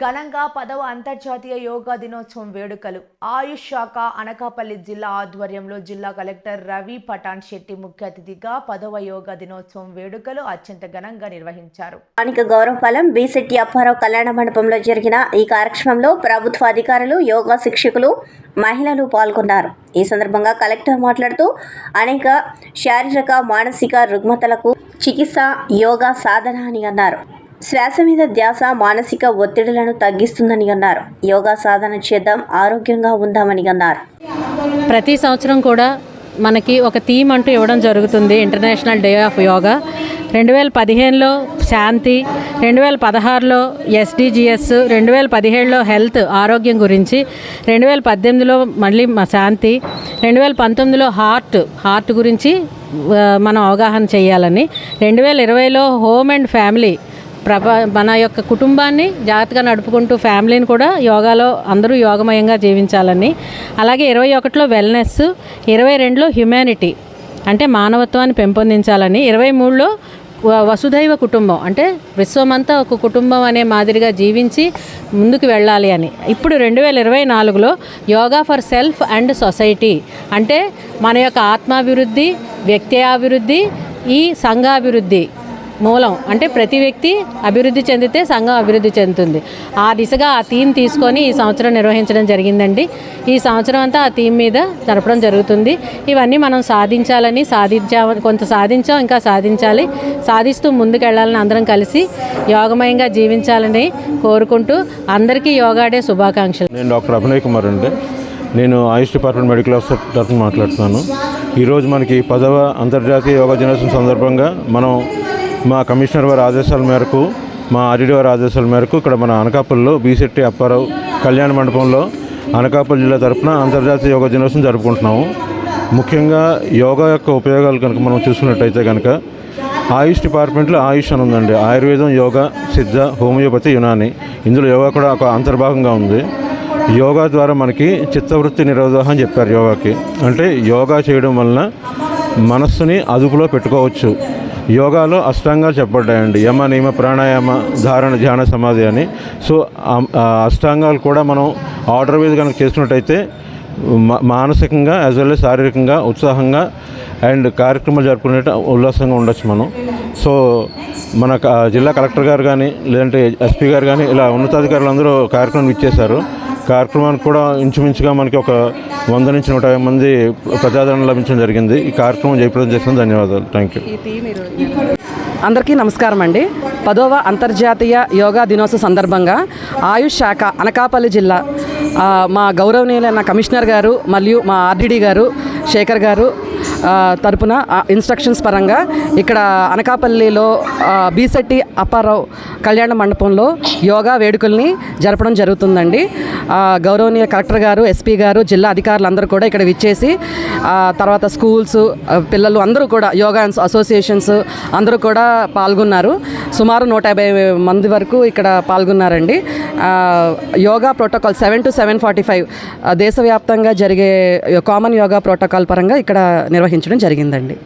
ఘనంగా పదవ అంతర్జాతీయ యోగా దినోత్సవం వేడుకలు. ఆయుష్ శాఖ అనకాపల్లి జిల్లా ఆధ్వర్యంలో జిల్లా కలెక్టర్ రవి పటాన్ శెట్టి ముఖ్య అతిథిగా పదవ యోగా దినోత్సవం వేడుకలు అత్యంత ఘనంగా నిర్వహించారు. స్థానిక గౌరవఫలం బీసెట్టి అప్పారావు కళ్యాణ మండపంలో జరిగిన ఈ కార్యక్రమంలో ప్రభుత్వ అధికారులు యోగా శిక్షకులు మహిళలు పాల్గొన్నారు. ఈ సందర్భంగా కలెక్టర్ మాట్లాడుతూ అనేక శారీరక మానసిక రుగ్మతలకు చికిత్స యోగా సాధన అని అన్నారు. శ్వాస మీద ధ్యాస మానసిక ఒత్తిడులను తగ్గిస్తుందని అన్నారు. యోగా సాధన చేద్దాం ఆరోగ్యంగా ఉందామని అన్నారు. ప్రతి సంవత్సరం కూడా మనకి ఒక థీమ్ అంటూ ఇవ్వడం జరుగుతుంది ఇంటర్నేషనల్ డే ఆఫ్ యోగా. రెండు వేల పదిహేనులో శాంతి రెండు వేల పదహారులో ఎస్డిజిఎస్ రెండు వేల పదిహేడులో హెల్త్ ఆరోగ్యం గురించి రెండు వేల పద్దెనిమిదిలో మళ్ళీ మా శాంతి రెండు వేల పంతొమ్మిదిలో హార్ట్ హార్ట్ గురించి మనం అవగాహన చేయాలని రెండు వేల ఇరవైలో హోమ్ అండ్ ఫ్యామిలీ ప్రభ మన యొక్క కుటుంబాన్ని జాగ్రత్తగా నడుపుకుంటూ ఫ్యామిలీని కూడా యోగాలో అందరూ యోగమయంగా జీవించాలని. అలాగే ఇరవై ఒకటిలో వెల్నెస్ ఇరవై రెండులో హ్యుమానిటీ అంటే మానవత్వాన్ని పెంపొందించాలని. ఇరవై మూడులో వ- వసుధైవ కుటుంబం అంటే విశ్వమంతా ఒక కుటుంబం అనే మాదిరిగా జీవించి ముందుకు వెళ్ళాలి అని. ఇప్పుడు రెండు వేల ఇరవై నాలుగులో yoga for self and society అంటే మన యొక్క ఆత్మాభివృద్ధి వ్యక్తి అభివృద్ధి ఈ సంఘాభివృద్ధి మూలం. అంటే ప్రతి వ్యక్తి అభివృద్ధి చెందితే సంఘం అభివృద్ధి చెందుతుంది. ఆ దిశగా ఆ థీమ్ తీసుకొని ఈ సంవత్సరం నిర్వహించడం జరిగిందండి. ఈ సంవత్సరం అంతా ఆ థీమ్ మీద జరపడం జరుగుతుంది. ఇవన్నీ మనం సాధించాలని సాధించామని కొంత సాధించాం ఇంకా సాధించాలి. సాధిస్తూ ముందుకెళ్ళాలని అందరం కలిసి యోగమయంగా జీవించాలని కోరుకుంటూ అందరికీ యోగాడే శుభాకాంక్షలు. నేను డాక్టర్ అభినయ్ కుమార్ అండి. నేను ఆయుష్ డిపార్ట్మెంట్ మెడికల్ ఆఫీసర్ తరఫున మాట్లాడుతున్నాను. ఈరోజు మనకి పదవ అంతర్జాతీయ యోగా దినోత్సవం సందర్భంగా మనం మా కమిషనర్ వారి ఆదేశాల మేరకు మా ఆర్డీడీ వారి ఆదేశాల మేరకు ఇక్కడ మన అనకాపల్లిలో బీసెట్టి అప్పారావు కళ్యాణ మండపంలో అనకాపల్లి జిల్లా తరఫున అంతర్జాతీయ యోగా దినోత్సవం జరుపుకుంటున్నాము. ముఖ్యంగా యోగా యొక్క ఉపయోగాలు కనుక మనం చూసుకున్నట్టయితే కనుక ఆయుష్ డిపార్ట్మెంట్లో ఆయుష్ అని ఉందండి. ఆయుర్వేదం యోగా సిద్ధ హోమియోపతి యునాని. ఇందులో యోగా కూడా ఒక అంతర్భాగంగా ఉంది. యోగా ద్వారా మనకి చిత్తవృత్తి నిరోధం అని చెప్పారు యోగాకి. అంటే యోగా చేయడం వలన మనస్సుని అదుపులో పెట్టుకోవచ్చు. యోగాలో అష్టాంగాలు చెప్పబడ్డాయండి. యమ నియమ ప్రాణాయామ ధారణ ధ్యాన సమాధి అని. సో ఆ- అష్టాంగాలు కూడా మనం ఆర్డర్ మీద కనుక చేసినట్టయితే మా- మానసికంగా యాజ్ వెల్ శారీరకంగా ఉత్సాహంగా అండ్ కార్యక్రమాలు జరుపుకునే ఉల్లాసంగా ఉండొచ్చు మనం. సో మన జిల్లా కలెక్టర్ గారు కానీ లేదంటే ఎస్పీ గారు కానీ ఇలా ఉన్నతాధికారులు అందరూ కార్యక్రమం ఇచ్చేశారు. కార్యక్రమానికి కూడా ఇంచుమించుగా మనకి ఒక వంద నుంచి నూట యాభై మంది ప్రజాదరణ లభించడం జరిగింది. ఈ కార్యక్రమం జయప్రదం చేసిన ధన్యవాదాలు. థ్యాంక్ యూ అందరికీ నమస్కారం అండి. పదవ అంతర్జాతీయ యోగా దినోత్సవ సందర్భంగా ఆయుష్ శాఖ అనకాపల్లి జిల్లా మా గౌరవనీయులైన కమిషనర్ గారు మరియు మా ఆర్డీడీ గారు శేఖర్ గారు తరపున ఇన్స్ట్రక్షన్స్ పరంగా ఇక్కడ అనకాపల్లిలో బీసెట్టి అప్పారావు కళ్యాణ మండపంలో యోగా వేడుకల్ని జరపడం జరుగుతుందండి. గౌరవనీయ కలెక్టర్ గారు ఎస్పీ గారు జిల్లా అధికారులు అందరూ కూడా ఇక్కడ విచ్చేసి తర్వాత స్కూల్స్ పిల్లలు అందరూ కూడా యోగా అసోసియేషన్స్ అందరూ కూడా పాల్గొన్నారు. సుమారు నూట యాభై మంది వరకు ఇక్కడ పాల్గొన్నారండి. Yoga protocol seven to seven forty five దేశవ్యాప్తంగా జరిగే కామన్ యోగా ప్రోటోకాల్ పరంగా ఇక్కడ నిర్వహించడం జరిగిందండి.